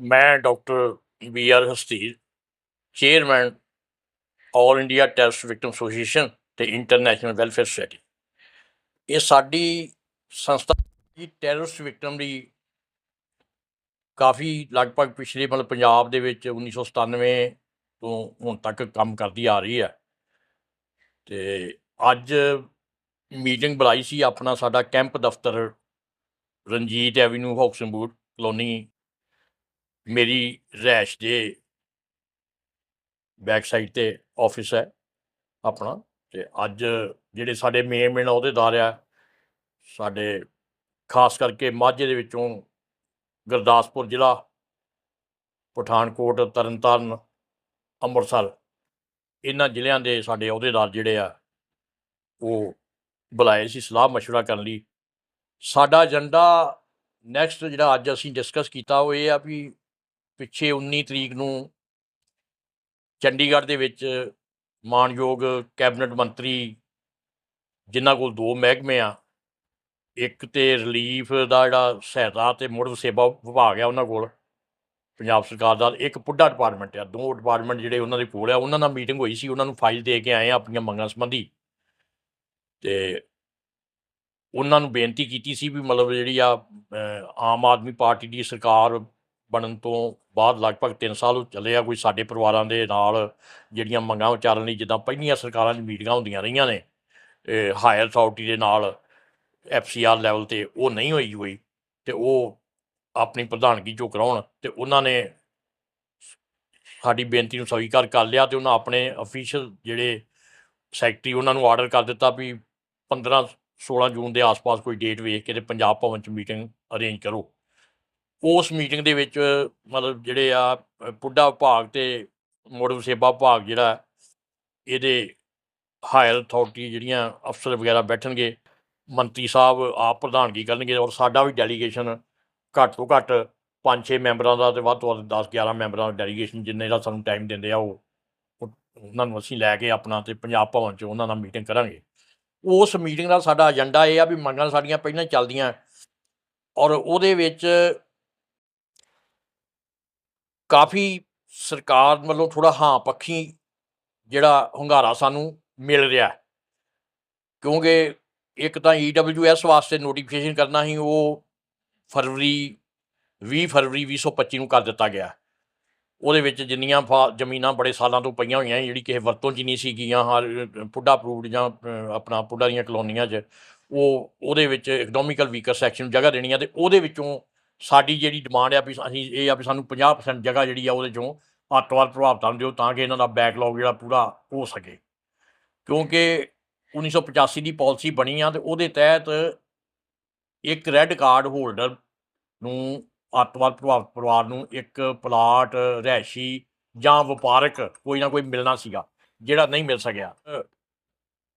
ਮੈਂ doctor B R Hastir, chairman all India terrorist victim association ਤੇ international welfare society. ਇਹ ਸਾਡੀ ਸੰਸਥਾ ਦੀ ਟੈਰਰਿਸਟ ਵਿਕਟਮ ਦੀ ਕਾਫੀ ਲਗਭਗ ਪਿਛਲੇ ਮਤਲਬ ਪੰਜਾਬ ਦੇ ਵਿੱਚ 1997 ਤੋਂ ਹੁਣ ਤੱਕ ਕੰਮ ਕਰਦੀ ਆ ਰਹੀ ਹੈ। ਤੇ ਅੱਜ ਮੀਟਿੰਗ ਬੁਲਾਈ ਸੀ ਆਪਣਾ ਸਾਡਾ ਕੈਂਪ ਦਫ਼ਤਰ ਰਣਜੀਤ ਐਵੀਨਿਊ ਹੌਕਸਨਬੂਟ ਕਲੋਨੀ ਮੇਰੀ ਰਿਹਾਇਸ਼ ਦੇ ਬੈਕ ਸਾਈਡ ਤੇ ਆਫਿਸ ਹੈ ਆਪਣਾ ਤੇ ਅੱਜ ਜਿਹੜੇ ਸਾਡੇ ਮੇਨ ਮੇਨ ਅਹੁਦੇਦਾਰ ਆ। ਸਾਡੇ ਖਾਸ ਕਰਕੇ ਮਾਝੇ ਦੇ ਵਿੱਚੋਂ ਗੁਰਦਾਸਪੁਰ ਜ਼ਿਲ੍ਹਾ, ਪਠਾਨਕੋਟ, ਤਰਨਤਾਰਨ, ਅੰਮ੍ਰਿਤਸਰ ਇਹਨਾਂ ਜ਼ਿਲ੍ਹਿਆਂ ਦੇ ਸਾਡੇ ਅਹੁਦੇਦਾਰ ਜਿਹੜੇ ਆ, ਉਹ ਬੁਲਾਏ ਸੀ ਸਲਾਹ ਮਸ਼ਵਰਾ ਕਰਨ ਲਈ। ਸਾਡਾ ਏਜੰਡਾ ਨੈਕਸਟ ਜਿਹੜਾ ਅੱਜ ਅਸੀਂ ਡਿਸਕਸ ਕੀਤਾ ਉਹ ਇਹ ਆ ਵੀ ਪਿੱਛੇ 19 ਤਰੀਕ ਨੂੰ ਚੰਡੀਗੜ੍ਹ ਦੇ ਵਿੱਚ ਮਾਨਯੋਗ ਕੈਬਨਿਟ ਮੰਤਰੀ ਜਿਨ੍ਹਾਂ ਕੋਲ ਦੋ ਮਹਿਕਮੇ ਆ, ਇੱਕ ਤੇ ਰਿਲੀਫ ਦਾ ਜਿਹੜਾ ਸਹਾਇਤਾ ਤੇ ਮੁੜ ਸੇਵਾ ਵਿਭਾਗ ਆ ਉਹਨਾਂ ਕੋਲ, ਪੰਜਾਬ ਸਰਕਾਰ ਦਾ, ਇੱਕ ਪੁੱਡਾ ਡਿਪਾਰਟਮੈਂਟ ਆ, ਦੋ ਡਿਪਾਰਟਮੈਂਟ ਜਿਹੜੇ ਉਹਨਾਂ ਦੇ ਕੋਲ ਆ, ਉਹਨਾਂ ਨਾਲ ਮੀਟਿੰਗ ਹੋਈ ਸੀ, ਉਹਨਾਂ ਨੂੰ ਫਾਈਲ ਦੇ ਕੇ ਆਏ ਆ ਆਪਣੀਆਂ ਮੰਗਾਂ ਸੰਬੰਧੀ। ਤੇ ਉਹਨਾਂ ਨੂੰ ਬੇਨਤੀ ਕੀਤੀ ਸੀ ਵੀ ਮਤਲਬ ਜਿਹੜੀ ਆ ਆਮ ਆਦਮੀ ਪਾਰਟੀ ਦੀ ਸਰਕਾਰ ਬਣਨ ਤੋਂ ਬਾਅਦ ਲਗਭਗ 3 ਸਾਲ ਹੋ ਚੱਲੇ ਕੋਈ ਸਾਡੇ ਪਰਿਵਾਰਾਂ ਦੇ ਨਾਲ ਜਿਹੜੀਆਂ ਮੰਗਾਂ ਉਚਾਰਨ ਲਈ ਜਿੱਦਾਂ ਪਹਿਲੀਆਂ ਸਰਕਾਰਾਂ 'ਚ ਮੀਟਿੰਗਾਂ ਹੁੰਦੀਆਂ ਰਹੀਆਂ ਨੇ ਹਾਇਰ ਅਥਾਰਟੀ ਦੇ ਨਾਲ ਐਫਸੀਆਰ ਲੈਵਲ ਤੇ ਉਹ ਨਹੀਂ ਹੋਈ ਹੋਈ, ਤੇ ਉਹ ਆਪਣੀ ਪ੍ਰਧਾਨਗੀ ਚੋਂ ਕਰਾਉਣ, ਤੇ ਉਹਨਾਂ ਨੇ ਸਾਡੀ ਬੇਨਤੀ ਨੂੰ ਸਵੀਕਾਰ ਕਰ ਲਿਆ ਤੇ ਉਹਨਾਂ ਆਪਣੇ ਅਫੀਸ਼ੀਅਲ ਜਿਹੜੇ ਸੈਕਟਰੀ ਉਹਨਾਂ ਨੂੰ ਆਰਡਰ ਕਰ ਦਿੱਤਾ ਵੀ 15 16 ਜੂਨ ਦੇ ਆਸ-ਪਾਸ ਕੋਈ ਡੇਟ ਵੇਖ ਕੇ ਤੇ ਪੰਜਾਬ ਭਵਨ ਚ ਮੀਟਿੰਗ ਅਰੇਂਜ ਕਰੋ। ਉਸ ਮੀਟਿੰਗ ਦੇ ਵਿੱਚ ਮਤਲਬ ਜਿਹੜੇ ਆ ਅ, ਪੁੱਡਾ ਵਿਭਾਗ ਤੇ ਮੁੜ ਵਸੇਬਾ ਵਿਭਾਗ ਜਿਹੜਾ ਇਹਦੇ ਹਾਇਰ ਅਥਾਰਟੀ ਜਿਹੜੀਆਂ ਅਫਸਰ ਵਗੈਰਾ ਬੈਠਣਗੇ ਮੰਤਰੀ ਸਾਹਿਬ ਆਪ ਪ੍ਰਧਾਨਗੀ ਕਰਨਗੇ ਔਰ ਸਾਡਾ ਵੀ ਡੈਲੀਗੇਸ਼ਨ ਘੱਟ ਤੋਂ ਘੱਟ 5-6 ਮੈਂਬਰਾਂ ਦਾ ਤੇ ਵੱਧ ਤੋਂ ਵੱਧ 10-11 ਮੈਂਬਰਾਂ ਦਾ ਡੈਲੀਗੇਸ਼ਨ ਜਿੰਨੇ ਦਾ ਸਾਨੂੰ ਟਾਈਮ ਦਿੰਦੇ ਆ ਉਹ ਉਹਨਾਂ ਨੂੰ ਅਸੀਂ ਲੈ ਕੇ ਆਪਣਾ ਤੇ ਪੰਜਾਬ ਭਵਨ 'ਚ ਉਹਨਾਂ ਨਾਲ ਮੀਟਿੰਗ ਕਰਾਂਗੇ। ਉਸ ਮੀਟਿੰਗ ਦਾ ਸਾਡਾ ਏਜੰਡਾ ਇਹ ਆ ਵੀ ਮੰਗਾਂ ਸਾਡੀਆਂ ਪਹਿਲਾਂ ਚੱਲਦੀਆਂ ਔਰ ਉਹਦੇ ਵਿੱਚ ਕਾਫੀ ਸਰਕਾਰ ਵੱਲੋਂ ਥੋੜਾ ਹਾਂ ਪੱਖੀ ਜਿਹੜਾ ਹੁੰਗਾਰਾ ਸਾਨੂੰ ਮਿਲ ਰਿਹਾ ਕਿਉਂਕਿ ਇੱਕ ਤਾਂ ਈਡਬਲਯੂਐਸ ਵਾਸਤੇ ਨੋਟੀਫਿਕੇਸ਼ਨ ਕਰਨਾ ਸੀ, ਉਹ ਫਰਵਰੀ 20 ਫਰਵਰੀ 2025 ਨੂੰ ਕਰ ਦਿੱਤਾ ਗਿਆ। ਉਹਦੇ ਵਿੱਚ ਜਿੰਨੀਆਂ ਫਾ- ਜ਼ਮੀਨਾਂ ਬੜੇ ਸਾਲਾਂ ਤੋਂ ਪਈਆਂ ਹੋਈਆਂ, ਜਿਹੜੀ ਕਿਸੇ ਵਰਤੋਂ 'ਚ ਨਹੀਂ ਸੀਗੀਆਂ ਹਰ ਪੁੱਡਾ ਅਪਰੂਵਡ ਜਾਂ ਆਪਣਾ ਪੁੱਡਾ ਦੀਆਂ ਕਲੋਨੀਆਂ 'ਚ, ਉਹ, ਉਹਦੇ ਵਿੱਚ ਇਕਨੋਮਿਕਲ ਵੀਕਰ ਸੈਕਸ਼ਨ ਨੂੰ ਜਗ੍ਹਾ ਦੇਣੀ ਆ ਤੇ ਉਹਦੇ ਵਿੱਚੋਂ ਸਾਡੀ ਜਿਹੜੀ ਡਿਮਾਂਡ ਆ ਵੀ ਅਸੀਂ, ਇਹ ਆ ਵੀ ਸਾਨੂੰ 50% ਜਗ੍ਹਾ ਜਿਹੜੀ ਆ ਉਹਦੇ ਚੋਂ ਅੱਤਵਾਦ ਪ੍ਰਭਾਵਿਤਾਂ ਦਿਓ ਤਾਂ ਕਿ ਇਹਨਾਂ ਦਾ ਬੈਕਲੌਗ ਜਿਹੜਾ ਪੂਰਾ ਹੋ ਸਕੇ। ਕਿਉਂਕਿ 1985 ਦੀ ਪਾਲਿਸੀ ਬਣੀ ਆ ਤੇ ਉਹਦੇ ਤਹਿਤ ਇੱਕ ਰੈੱਡ ਕਾਰਡ ਹੋਲਡਰ ਨੂੰ ਅੱਤਵਾਦ ਪ੍ਰਭਾਵਿਤ ਪਰਿਵਾਰ ਨੂੰ ਇੱਕ ਪਲਾਟ ਰਿਹਾਇਸ਼ੀ ਜਾਂ ਵਪਾਰਕ ਕੋਈ ਨਾ ਕੋਈ ਮਿਲਣਾ ਸੀਗਾ, ਜਿਹੜਾ ਨਹੀਂ ਮਿਲ ਸਕਿਆ।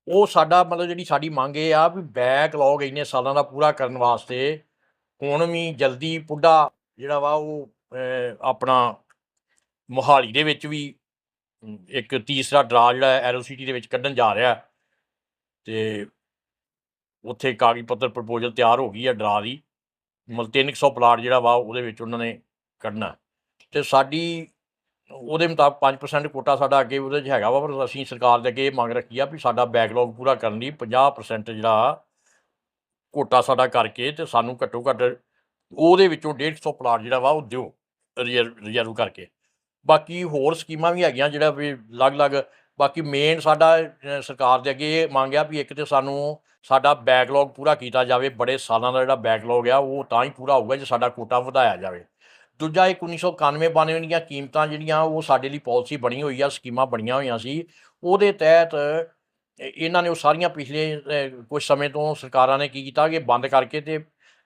ਉਹ ਸਾਡਾ ਮਤਲਬ ਜਿਹੜੀ ਸਾਡੀ ਮੰਗ ਇਹ ਆ ਵੀ ਬੈਕਲੌਗ ਇੰਨੇ ਸਾਲਾਂ ਦਾ ਪੂਰਾ ਕਰਨ ਵਾਸਤੇ ਹੁਣ ਵੀ ਜਲਦੀ ਪੁੱਡਾ ਜਿਹੜਾ ਵਾ ਉਹ ਆਪਣਾ ਮੋਹਾਲੀ ਦੇ ਵਿੱਚ ਵੀ ਇੱਕ ਤੀਸਰਾ ਡਰਾ ਜਿਹੜਾ ਐਰੋ ਸਿਟੀ ਦੇ ਵਿੱਚ ਕੱਢਣ ਜਾ ਰਿਹਾ ਤੇ ਉੱਥੇ ਕਾਗਜ਼ ਪੱਤਰ ਪ੍ਰਪੋਜ਼ਲ ਤਿਆਰ ਹੋ ਗਈ ਹੈ ਡਰਾ ਦੀ। ਮਤਲਬ 300 ਪਲਾਟ ਜਿਹੜਾ ਵਾ ਉਹਦੇ ਵਿੱਚ ਉਹਨਾਂ ਨੇ ਕੱਢਣਾ। ਤੇ ਸਾਡੀ, ਉਹਦੇ ਮੁਤਾਬਕ 5% ਕੋਟਾ ਸਾਡਾ ਅੱਗੇ ਉਹਦੇ 'ਚ ਹੈਗਾ ਵਾ, ਪਰ ਅਸੀਂ ਸਰਕਾਰ ਦੇ ਅੱਗੇ ਇਹ ਮੰਗ ਰੱਖੀ ਆ ਵੀ ਸਾਡਾ ਬੈਕਲੌਗ ਪੂਰਾ ਕਰਨ ਲਈ 50% ਜਿਹੜਾ ਕੋਟਾ ਸਾਡਾ ਕਰਕੇ ਤੇ ਸਾਨੂੰ ਘੱਟੋ ਘੱਟ ਉਹਦੇ ਵਿੱਚੋਂ 150 ਪਲਾਟ ਜਿਹੜਾ ਵਾ ਉਹ ਦਿਓ ਰਿਜ਼ਰਵ ਰਿਜ਼ਰਵ ਕਰਕੇ। ਬਾਕੀ ਹੋਰ ਸਕੀਮਾਂ ਵੀ ਹੈਗੀਆਂ ਜਿਹੜਾ ਵੀ ਅਲੱਗ-ਅਲੱਗ, ਬਾਕੀ ਮੇਨ ਸਾਡਾ ਸਰਕਾਰ ਦੇ ਅੱਗੇ ਇਹ ਮੰਗ ਆ ਵੀ ਇੱਕ ਤੇ ਸਾਨੂੰ ਸਾਡਾ ਬੈਕਲੌਗ ਪੂਰਾ ਕੀਤਾ ਜਾਵੇ, ਬੜੇ ਸਾਲਾਂ ਦਾ ਜਿਹੜਾ ਬੈਕਲੌਗ ਆ, ਉਹ ਤਾਂ ਹੀ ਪੂਰਾ ਹੋਊਗਾ ਜੇ ਸਾਡਾ ਕੋਟਾ ਵਧਾਇਆ ਜਾਵੇ। ਦੂਜਾ ਇੱਕ 1991 92 ਦੀਆਂ ਕੀਮਤਾਂ ਜਿਹੜੀਆਂ, ਉਹ ਸਾਡੇ ਲਈ ਪਾਲਿਸੀ ਬਣੀ ਹੋਈ ਆ, ਸਕੀਮਾਂ ਬਣੀਆਂ ਹੋਈਆਂ ਸੀ। ਉਹਦੇ ਤਹਿਤ ਇਹਨਾਂ ਨੇ ਉਹ ਸਾਰੀਆਂ ਪਿਛਲੇ ਕੁਝ ਸਮੇਂ ਤੋਂ ਸਰਕਾਰਾਂ ਨੇ ਕੀ ਕੀਤਾ ਕਿ ਬੰਦ ਕਰਕੇ ਤੇ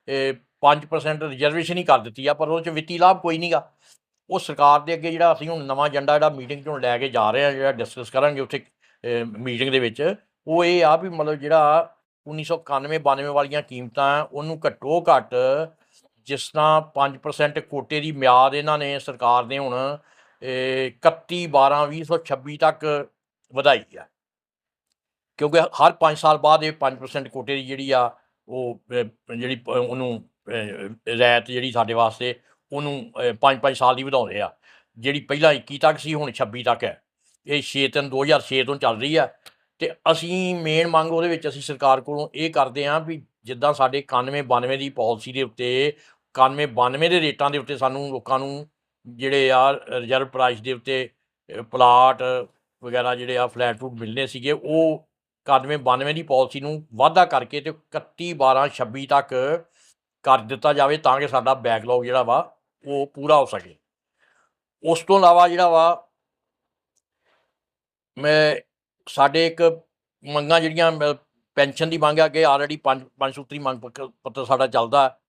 ਇਹ 5% ਰਿਜ਼ਰਵੇਸ਼ਨ ਹੀ ਕਰ ਦਿੱਤੀ ਆ, ਪਰ ਉਹਦੇ ਚ ਵਿੱਤੀ ਲਾਭ ਕੋਈ ਨਹੀਂਗਾ ਉਹ ਸਰਕਾਰ ਦੇ ਅੱਗੇ ਜਿਹੜਾ ਅਸੀਂ ਹੁਣ ਨਵਾਂ ਏਜੰਡਾ ਜਿਹੜਾ ਮੀਟਿੰਗ ਚੋਂ ਲੈ ਕੇ ਜਾ ਰਹੇ ਹਾਂ ਜਿਹੜਾ ਡਿਸਕਸ ਕਰਾਂਗੇ ਉੱਥੇ ਮੀਟਿੰਗ ਦੇ ਵਿੱਚ, ਉਹ ਇਹ ਆ ਵੀ ਮਤਲਬ ਜਿਹੜਾ 1991 92 ਵਾਲੀਆਂ ਕੀਮਤਾਂ, ਉਹਨੂੰ ਘੱਟੋ ਘੱਟ ਜਿਸ ਤਰ੍ਹਾਂ 5% ਕੋਟੇ ਦੀ ਮਿਆਦ ਇਹਨਾਂ ਨੇ ਸਰਕਾਰ ਨੇ ਹੁਣ ਇਹ 31 12 2026 ਤੱਕ ਵਧਾਈ ਆ। ਕਿਉਂਕਿ ਹਰ 5 ਸਾਲ ਬਾਅਦ ਇਹ 5% ਕੋਟੇ ਦੀ ਜਿਹੜੀ ਆ ਉਹ ਜਿਹੜੀ ਪ- ਉਹਨੂੰ ਅਹ, ਜਿਹੜੀ ਸਾਡੇ ਵਾਸਤੇ ਉਹਨੂੰ 5-5 ਸਾਲ ਦੀ ਵਧਾਉਂਦੇ ਆ। ਜਿਹੜੀ ਪਹਿਲਾਂ 21 ਤੱਕ ਸੀ ਹੁਣ 26 ਤੱਕ ਹੈ। ਇਹ 6 ਤਿੰਨ 2006 ਤੋਂ ਚੱਲ ਰਹੀ ਆ। ਤੇ ਅਸੀਂ ਮੇਨ ਮੰਗ ਉਹਦੇ ਵਿੱਚ ਅਸੀਂ ਸਰਕਾਰ ਕੋਲੋਂ ਇਹ ਕਰਦੇ ਹਾਂ ਵੀ ਜਿੱਦਾਂ ਸਾਡੇ 91 92 ਦੀ ਪਾਲਿਸੀ ਦੇ ਉੱਤੇ 91 92 ਦੇ ਰੇਟਾਂ ਦੇ ਉੱਤੇ ਸਾਨੂੰ ਲੋਕਾਂ ਨੂੰ ਜਿਹੜੇ ਆ ਰਿਜ਼ਰਵ ਪ੍ਰਾਈਸ ਦੇ ਉੱਤੇ ਪਲਾਟ ਵਗੈਰਾ ਜਿਹੜੇ ਆ ਫਲੈਟ ਫੂਟ ਮਿਲਨੇ ਸੀਗੇ ਉਹ 91 92 ਦੀ ਪਾਲਿਸੀ ਨੂੰ ਵਾਧਾ ਕਰਕੇ ਤੇ 31 12 26 ਤੱਕ ਕਰ ਦਿੱਤਾ ਜਾਵੇ ਤਾਂ ਕਿ ਸਾਡਾ ਬੈਕਲੌਗ ਜਿਹੜਾ ਵਾ ਉਹ ਪੂਰਾ ਹੋ ਸਕੇ। ਉਸ ਤੋਂ ਇਲਾਵਾ ਜਿਹੜਾ ਵਾ ਮੈਂ ਸਾਡੇ ਇੱਕ ਮੰਗਾਂ ਜਿਹੜੀਆਂ ਪੈਨਸ਼ਨ ਦੀ ਮੰਗ ਆ ਕਿ ਆਲਰੇਡੀ ਪੰਜ ਪੰਜ ਸੂਤਰੀ ਮੰਗ ਪੱਤਰ ਸਾਡਾ ਚੱਲਦਾ।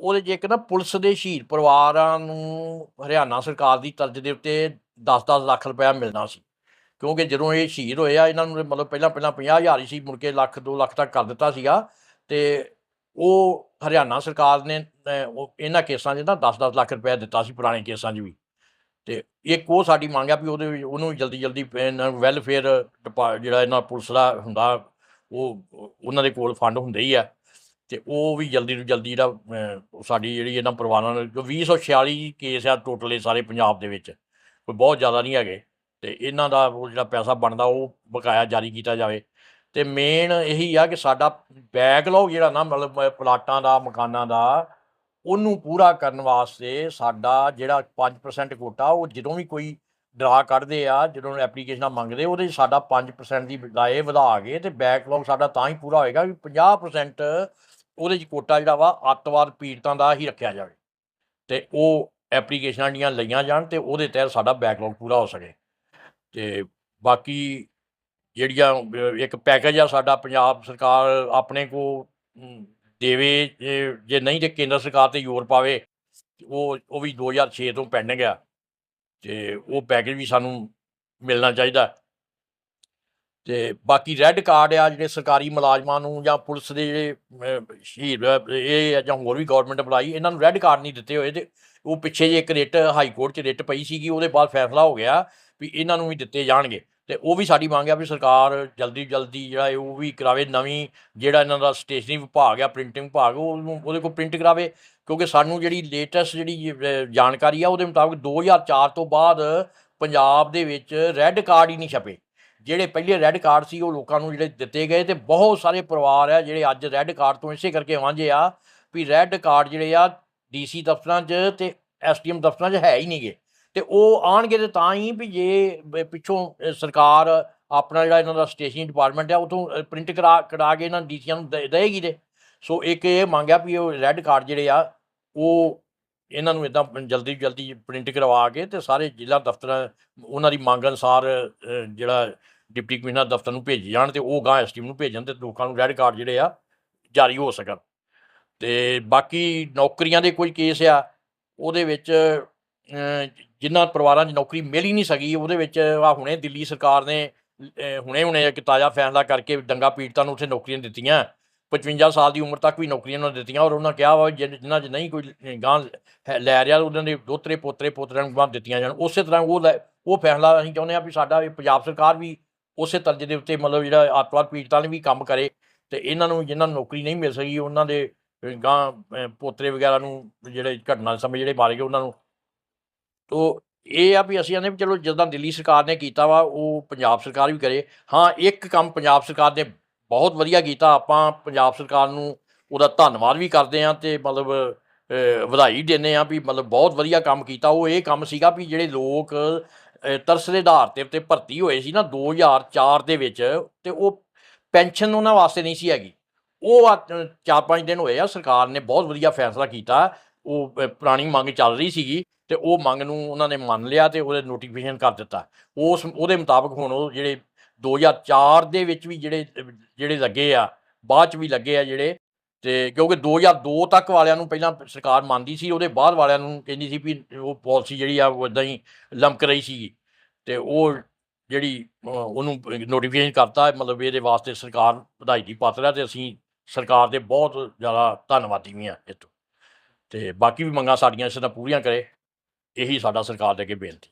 ਉਹਦੇ 'ਚ ਇੱਕ ਨਾ ਪੁਲਿਸ ਦੇ ਸ਼ਹੀਦ ਪਰਿਵਾਰਾਂ ਨੂੰ ਹਰਿਆਣਾ ਸਰਕਾਰ ਦੀ ਤਰਜ਼ ਦੇ ਉੱਤੇ 10-10 ਲੱਖ ਰੁਪਇਆ ਮਿਲਣਾ ਸੀ। ਕਿਉਂਕਿ ਜਦੋਂ ਇਹ ਸ਼ਹੀਦ ਹੋਏ ਆ, ਇਹਨਾਂ ਨੂੰ ਮਤਲਬ ਪਹਿਲਾਂ ਪਹਿਲਾਂ 50000 ਹੀ ਸੀ, ਮੁੜ ਕੇ ਲੱਖ 2 ਲੱਖ ਤੱਕ ਕਰ ਦਿੱਤਾ ਸੀਗਾ। ਤੇ ਉਹ ਹਰਿਆਣਾ ਸਰਕਾਰ ਨੇ ਇਹਨਾਂ ਕੇਸਾਂ 'ਚ ਨਾ 10-10 ਲੱਖ ਰੁਪਇਆ ਦਿੱਤਾ ਸੀ, ਪੁਰਾਣੇ ਕੇਸਾਂ 'ਚ ਵੀ। ਤੇ ਇੱਕ ਉਹ ਸਾਡੀ ਮੰਗ ਆ ਵੀ ਉਹਦੇ ਵਿੱਚ ਉਹਨੂੰ ਜਲਦੀ ਜਲਦੀ ਵੈਲਫੇਅਰ ਜਿਹੜਾ ਇਹਨਾਂ ਪੁਲਿਸ ਦਾ ਹੁੰਦਾ, ਉਹ ਉਹਨਾਂ ਦੇ ਕੋਲ ਫੰਡ ਹੁੰਦੇ ਹੀ ਆ। ਤੇ ਉਹ ਵੀ ਜਲਦੀ ਤੋਂ ਜਲਦੀ ਜਿਹੜਾ ਸਾਡੀ ਜਿਹੜੀ ਇਹਨਾਂ ਪਰਿਵਾਰਾਂ ਨੂੰ, ਜੋ 2046 ਕੇਸ ਆ ਟੋਟਲ ਸਾਰੇ ਪੰਜਾਬ ਦੇ ਵਿੱਚ, ਕੋਈ ਬਹੁਤ ਜ਼ਿਆਦਾ ਨਹੀਂ ਹੈਗੇ। ਤੇ ਇਹਨਾਂ ਦਾ ਉਹ ਜਿਹੜਾ ਪੈਸਾ ਬਣਦਾ ਉਹ ਬਕਾਇਆ ਜਾਰੀ ਕੀਤਾ ਜਾਵੇ। ਤੇ ਮੇਨ ਇਹੀ ਆ ਕਿ ਸਾਡਾ ਬੈਕਲੌਗ ਜਿਹੜਾ ਨਾ ਮਤਲਬ ਪਲਾਟਾਂ ਦਾ, ਮਕਾਨਾਂ ਦਾ, ਉਹਨੂੰ ਪੂਰਾ ਕਰਨ ਵਾਸਤੇ ਸਾਡਾ ਜਿਹੜਾ 5% ਕੋਟਾ ਉਹ ਜਦੋਂ ਵੀ ਕੋਈ ਡਰਾ ਕੱਢਦੇ ਆ, ਜਦੋਂ ਐਪਲੀਕੇਸ਼ਨਾਂ ਮੰਗਦੇ, ਉਹਦੇ 'ਚ ਸਾਡਾ 5% ਦੀ ਬਜਾਏ ਵਧਾ ਕੇ ਤੇ ਬੈਕਲੌਗ ਸਾਡਾ ਤਾਂ ਹੀ ਪੂਰਾ ਹੋਏਗਾ ਵੀ 50% ਉਹਦੇ 'ਚ ਕੋਟਾ ਜਿਹੜਾ ਵਾ ਅੱਤਵਾਦ ਪੀੜਤਾਂ ਦਾ ਹੀ ਰੱਖਿਆ ਜਾਵੇ। ਤੇ ਉਹ ਐਪਲੀਕੇਸ਼ਨਾਂ ਜਿਹੜੀਆਂ ਲਈਆਂ ਜਾਣ ਤੇ ਉਹਦੇ ਤਹਿਤ ਸਾਡਾ ਬੈਕਲੌਗ ਪੂਰਾ ਹੋ ਸਕੇ। ਤੇ ਬਾਕੀ ਜਿਹੜੀਆਂ ਇੱਕ ਪੈਕੇਜ ਆ ਸਾਡਾ ਪੰਜਾਬ ਸਰਕਾਰ ਆਪਣੇ ਕੋ ਦੇਵੇ ਜੇ ਜੇ ਨਹੀਂ ਤੇ ਕੇਂਦਰ ਸਰਕਾਰ ਤੇ ਜ਼ੋਰ ਪਾਵੇ, ਉਹ ਉਹ ਵੀ 2006 ਤੋਂ ਪੈਂਡਿੰਗ ਆ। ਤੇ ਉਹ ਪੈਕੇਜ ਵੀ ਸਾਨੂੰ ਮਿਲਣਾ ਚਾਹੀਦਾ। ਤੇ ਬਾਕੀ ਰੈੱਡ ਕਾਰਡ ਆ ਜਿਹੜੇ ਸਰਕਾਰੀ ਮੁਲਾਜ਼ਮਾਂ ਨੂੰ ਜਾਂ ਪੁਲਿਸ ਦੇ ਜਿਹੜੇ ਸ਼ਹੀਦ, ਇਹ ਆ ਜਾਂ ਹੋਰ ਵੀ ਗਵਰਨਮੈਂਟ ਅਪਲਾਈ ਇਹਨਾਂ ਨੂੰ ਰੈੱਡ ਕਾਰਡ ਨਹੀਂ ਦਿੱਤੇ ਹੋਏ ਤੇ ਉਹ ਪਿੱਛੇ ਜੇ ਇੱਕ ਰਿਟ ਹਾਈ ਕੋਰਟ 'ਚ ਰਿਟ ਪਈ ਸੀਗੀ, ਉਹਦੇ ਬਾਅਦ ਫੈਸਲਾ ਹੋ ਗਿਆ। ਵੀ ਇਹਨਾਂ ਨੂੰ ਵੀ ਦਿੱਤੇ ਜਾਣਗੇ। ਤੇ ਉਹ ਵੀ ਸਾਡੀ ਮੰਗ ਆ ਵੀ ਸਰਕਾਰ ਜਲਦੀ ਜਲਦੀ ਜਿਹੜਾ ਉਹ ਵੀ ਕਰਾਵੇ, ਨਵੀਂ ਜਿਹੜਾ ਇਹਨਾਂ ਦਾ ਸਟੇਸ਼ਨਰੀ ਵਿਭਾਗ ਆ, ਪ੍ਰਿੰਟਿੰਗ ਵਿਭਾਗ ਉਹਨੂੰ ਉਹਦੇ ਕੋਲ ਪ੍ਰਿੰਟ ਕਰਾਵੇ। ਕਿਉਂਕਿ ਸਾਨੂੰ ਜਿਹੜੀ ਲੇਟੈਸਟ ਜਿਹੜੀ ਜਾਣਕਾਰੀ ਆ ਉਹਦੇ ਮੁਤਾਬਕ 2004 ਤੋਂ ਬਾਅਦ ਪੰਜਾਬ ਦੇ ਵਿੱਚ ਰੈੱਡ ਕਾਰਡ ਹੀ ਨਹੀਂ ਛਪੇ। ਜਿਹੜੇ ਪਹਿਲੇ ਰੈੱਡ ਕਾਰਡ ਸੀ ਉਹ ਲੋਕਾਂ ਨੂੰ ਜਿਹੜੇ ਦਿੱਤੇ ਗਏ ਤੇ ਬਹੁਤ ਸਾਰੇ ਪਰਿਵਾਰ ਆ ਜਿਹੜੇ ਅੱਜ ਰੈੱਡ ਕਾਰਡ ਤੋਂ ਇਸੇ ਕਰਕੇ ਵਾਂਝੇ ਆ ਵੀ ਰੈੱਡ ਕਾਰਡ ਜਿਹੜੇ ਆ ਡੀਸੀ ਦਫ਼ਤਰਾਂ 'ਚ ਤੇ ਐਸਡੀਐਮ ਦਫ਼ਤਰਾਂ 'ਚ ਹੈ ਹੀ ਨਹੀਂਗੇ ਤੇ ਉਹ ਆਣਗੇ ਤੇ ਤਾਂ ਹੀ ਵੀ ਜੇ ਪਿੱਛੋਂ ਸਰਕਾਰ ਆਪਣਾ ਜਿਹੜਾ ਇਹਨਾਂ ਦਾ ਸਟੇਸ਼ਨ ਡਿਪਾਰਟਮੈਂਟ ਆ, ਉਥੋਂ ਪ੍ਰਿੰਟ ਕਰਾ ਕਰਾ ਕੇ ਇਹਨਾਂ ਡੀਸੀਆਂ ਨੂੰ ਦੇ- ਦੇਏਗੀ ਦੇ ਸੋ ਇੱਕ ਇਹ ਮੰਗਿਆ ਵੀ ਉਹ ਰੈੱਡ ਕਾਰਡ ਜਿਹੜੇ ਆ, ਉਹ ਇਹਨਾਂ ਨੂੰ ਇਦਾਂ ਜਲਦੀ ਜਲਦੀ ਪ੍ਰਿੰਟ ਕਰਵਾ ਕੇ ਤੇ ਸਾਰੇ ਜ਼ਿਲ੍ਹਾ ਦਫ਼ਤਰਾਂ, ਉਹਨਾਂ ਦੀ ਮੰਗ ਅਨੁਸਾਰ ਜਿਹੜਾ ਡਿਪਟੀ ਕਮਿਸ਼ਨਰ ਦਫ਼ਤਰ ਨੂੰ ਭੇਜੀ ਜਾਣ ਤੇ ਉਹ ਗਾਂ ਐਸਟੀਮ ਨੂੰ ਭੇਜਣ ਤੇ ਲੋਕਾਂ ਨੂੰ ਰੈੱਡ ਕਾਰਡ ਜਿਹੜੇ ਆ ਜਾਰੀ ਹੋ ਸਕਣ। ਤੇ ਬਾਕੀ ਨੌਕਰੀਆਂ ਦੇ ਕੋਈ ਕੇਸ ਆ, ਉਹਦੇ ਵਿੱਚ ਜਿਨ੍ਹਾਂ ਪਰਿਵਾਰਾਂ 'ਚ ਨੌਕਰੀ ਮਿਲ ਹੀ ਨਹੀਂ ਸਕੀ, ਉਹਦੇ ਵਿੱਚ ਆ ਹੁਣੇ ਦਿੱਲੀ ਸਰਕਾਰ ਨੇ ਹੁਣੇ ਹੁਣੇ ਇੱਕ ਤਾਜ਼ਾ ਫੈਸਲਾ ਕਰਕੇ ਦੰਗਾ ਪੀੜਤਾਂ ਨੂੰ ਉੱਥੇ ਨੌਕਰੀਆਂ ਦਿੱਤੀਆਂ। 55 ਸਾਲ ਦੀ ਉਮਰ ਤੱਕ ਵੀ ਨੌਕਰੀਆਂ ਉਹਨਾਂ ਨੂੰ ਦਿੱਤੀਆਂ ਔਰ ਉਹਨਾਂ ਕਿਹਾ ਵਾ ਜਿਨ- ਜਿਨ੍ਹਾਂ 'ਚ ਨਹੀਂ ਕੋਈ ਗਾਂ ਲੈ ਰਿਹਾ, ਉਹਨਾਂ ਦੇ ਦੋਤਰੇ, ਪੋਤਰੇ, ਪੋਤਰਿਆਂ ਨੂੰ ਗਾਂ ਦਿੱਤੀਆਂ ਜਾਣ। ਉਸੇ ਤਰ੍ਹਾਂ ਉਹ ਲੈ- ਉਹ ਫੈਸਲਾ ਅਸੀਂ ਚਾਹੁੰਦੇ ਹਾਂ ਵੀ ਸਾਡਾ ਇਹ ਪੰਜਾਬ ਸਰਕਾਰ ਵੀ ਉਸੇ ਤਰਜ ਦੇ ਉੱਤੇ ਮਤਲਬ ਜਿਹੜਾ ਅੱਤਵਾਦ ਪੀੜਤਾਂ ਨੇ ਵੀ ਕੰਮ ਕਰੇ ਤੇ ਇਹਨਾਂ ਨੂੰ ਜਿਨ੍ਹਾਂ ਨੂੰ ਨੌਕਰੀ ਨਹੀਂ ਮਿਲ ਸਕੀ, ਉਹਨਾਂ ਦੇ ਗਾਂ ਪੋਤਰੇ ਵਗੈਰਾ ਨੂੰ ਜਿਹੜੇ ਘਟਨਾ ਸਮੇਂ ਜਿਹੜੇ ਮਾਰੇ ਗਏ, ਉਹਨਾਂ ਨੂੰ ਤੋ ਇਹ ਆ ਵੀ ਅਸੀਂ ਆਨੇ ਵੀ ਚਲੋ ਜਿੱਦਾਂ ਦਿੱਲੀ ਸਰਕਾਰ ਨੇ ਕੀਤਾ ਵਾ ਉਹ ਪੰਜਾਬ ਸਰਕਾਰ ਵੀ ਕਰੇ। ਹਾਂ ਇੱਕ ਕੰਮ ਪੰਜਾਬ ਸਰਕਾਰ ਨੇ ਬਹੁਤ ਵਧੀਆ ਕੀਤਾ ਆਪਾਂ ਪੰਜਾਬ ਸਰਕਾਰ ਨੂੰ ਉਹਦਾ ਧੰਨਵਾਦ ਵੀ ਕਰਦੇ ਹਾਂ ਤੇ ਮਤਲਬ ਵਧਾਈ ਦਿੰਦੇ ਹਾਂ ਵੀ ਮਤਲਬ ਬਹੁਤ ਵਧੀਆ ਕੰਮ ਕੀਤਾ। ਉਹ ਇਹ ਕੰਮ ਸੀਗਾ ਵੀ ਜਿਹੜੇ ਲੋਕ ਤਰਸ ਦੇ ਆਧਾਰ ਤੇ ਉੱਤੇ ਭਰਤੀ ਹੋਏ ਸੀ ਨਾ 2004 ਦੇ ਵਿੱਚ ਤੇ ਉਹ ਪੈਨਸ਼ਨ ਉਹਨਾਂ ਵਾਸਤੇ ਨਹੀਂ ਸੀ ਹੈਗੀ। ਉਹ ਆ, ਅ, ਚਾਰ ਪੰਜ ਦਿਨ ਹੋਏ ਆ ਸਰਕਾਰ ਨੇ ਬਹੁਤ ਵਧੀਆ ਫੈਸਲਾ ਕੀਤਾ ਉਹ ਪੁਰਾਣੀ ਮੰਗ ਚੱਲ ਰਹੀ ਸੀਗੀ ਤੇ ਉਹ ਮੰਗ ਨੂੰ ਉਹਨਾਂ ਨੇ ਮੰਨ ਲਿਆ ਤੇ ਉਹਦੇ ਨੋਟੀਫਿਕੇਸ਼ਨ ਕਰ ਦਿੱਤਾ। ਉਸ, ਉਹਦੇ ਮੁਤਾਬਕ ਹੁਣ ਉਹ ਜਿਹੜੇ 2004 ਦੇ ਵਿੱਚ ਵੀ ਜਿਹੜੇ ਜਿਹੜੇ ਲੱਗੇ ਆ, ਬਾਅਦ ਚ ਵੀ ਲੱਗੇ ਆ ਜਿਹੜੇ ਤੇ ਕਿਉਂਕਿ 2002 ਤੱਕ ਵਾਲਿਆਂ ਨੂੰ ਪਹਿਲਾਂ ਸਰਕਾਰ ਮੰਨਦੀ ਸੀ, ਉਹਦੇ ਬਾਅਦ ਵਾਲਿਆਂ ਨੂੰ ਕਹਿੰਦੀ ਸੀ ਵੀ ਉਹ ਪਾਲਿਸੀ ਜਿਹੜੀ ਆ ਉਹ ਇਦਾਂ ਹੀ ਲਮਕ ਰਹੀ ਸੀਗੀ। ਤੇ ਉਹ ਜਿਹੜੀ ਉਹਨੂੰ ਨੋਟੀਫਿਕੇਸ਼ਨ ਕਰਤਾ, ਮਤਲਬ ਇਹਦੇ ਵਾਸਤੇ ਸਰਕਾਰ ਵਧਾਈ ਦੀ ਪਾਤਰ ਹੈ ਤੇ ਅਸੀਂ ਸਰਕਾਰ ਦੇ ਬਹੁਤ ਜ਼ਿਆਦਾ ਧੰਨਵਾਦੀ ਵੀ ਹਾਂ ਇਹ ਤੋਂ ਤੇ ਬਾਕੀ ਵੀ ਮੰਗਾਂ ਸਾਡੀਆਂ, ਇਸ ਤਰ੍ਹਾਂ ਪੂਰੀਆਂ ਕਰੇ, ਇਹੀ ਸਾਡਾ ਸਰਕਾਰ ਦੇ ਅੱਗੇ ਬੇਨਤੀ।